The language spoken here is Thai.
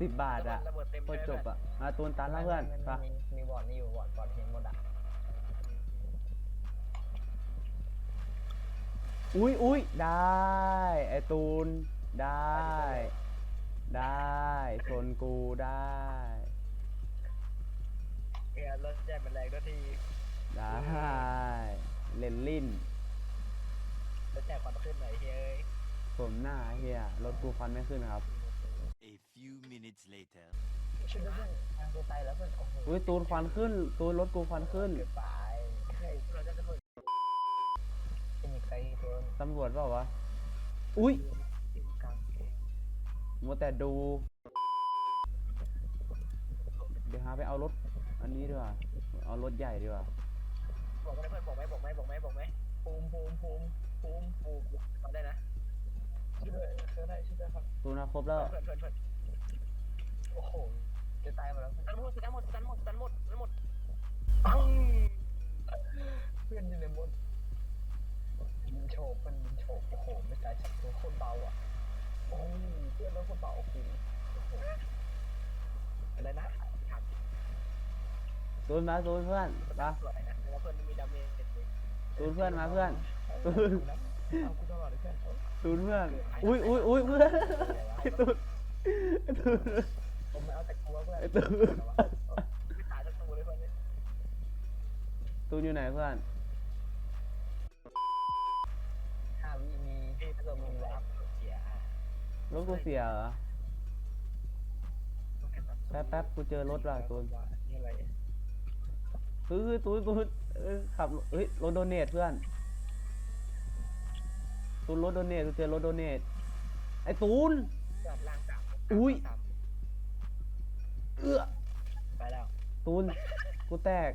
สิบบาทอะระเบิดเต็มโคตรจบเลยอะอะตูนตันแล้วเพื่อนมัไปมีมีบอร์ดนี่อยู่บอร์ดบอร์ดเห็นหมดอะอุ้ยอุ้ยได้ ไอตูน ได้ ได้ชนกูได้เนี่ยรถแย่เป็นแรงด้วยทีได้ เลนลินรถแย่ควันขึ้นหน่อยเฮ้ยผมหน้าเฮียรถกูฟันไม่ขึ้นครับ A few minutes later. ช่วยด้วยเพื่อนทางกูตายแล้วเพื่อนโอ้โหอุ้ยตูนควันขึ้น ตูนรถกูควันขึ้น เกือบตายเฮ้ยเราจะจะเปิดเป็นอีกไกลตัวตำรวจเปล่าวะ อุ้ยกลางมัวแต่ดู เดี๋ยวหาไปเอารถ อันนี้ดีกว่า เอารถใหญ่ดีกว่า ด้วยช่วยได้ช่วยได้ครับตูนนะครบแล้ว เพื่อนเพื่อนเพื่อนโอ้โหจะตายหมดแล้วเพื่อนตันหมดตันหมดตันหมดตันหมดตันหมดปังเพื่อนอยู่ในมดยิงโฉบมันยิงโฉบโอ้โหไม่ตายชักตัวโคตรเบาอะโอ้ยเพื่อนแล้วโคตรเบาโอ้โหโอ้โหอะไรนะถามตูนมาตูนเพื่อนมา สวยนะแต่ว่าเพื่อนไม่มีดาเมจเลยตูนเพื่อนมาเพื่อน ตูนเอากู ตลอดเลยเพื่อนตูนเพื่อนอุ้ยอุ้ยอุ้ยเพื่อนไอ้ตูนไอ้ตูนผมไม่เอาแต่กลัวเพื่อนไอ้ตูนไม่ตายสักตัวเลยเพื่อนเนี่ยตูนอยู่ไหนเพื่อนห้าวิมีเอ้ยถ้าเกิดมึงรับเสียรถกูเสียเหรอแป๊บแป๊บกูเจอรถว่ะตูนนี่อะไรเฮ้ยตูนตูนเอ้ยขับเฮ้ยรถโดเนทเพื่อน ตูนรถโดเนทกูเจอรถโดเนทไอ้ตูน จอดล่างสามอุ้ยเอื้อไปแล้ว ตูน กูแตก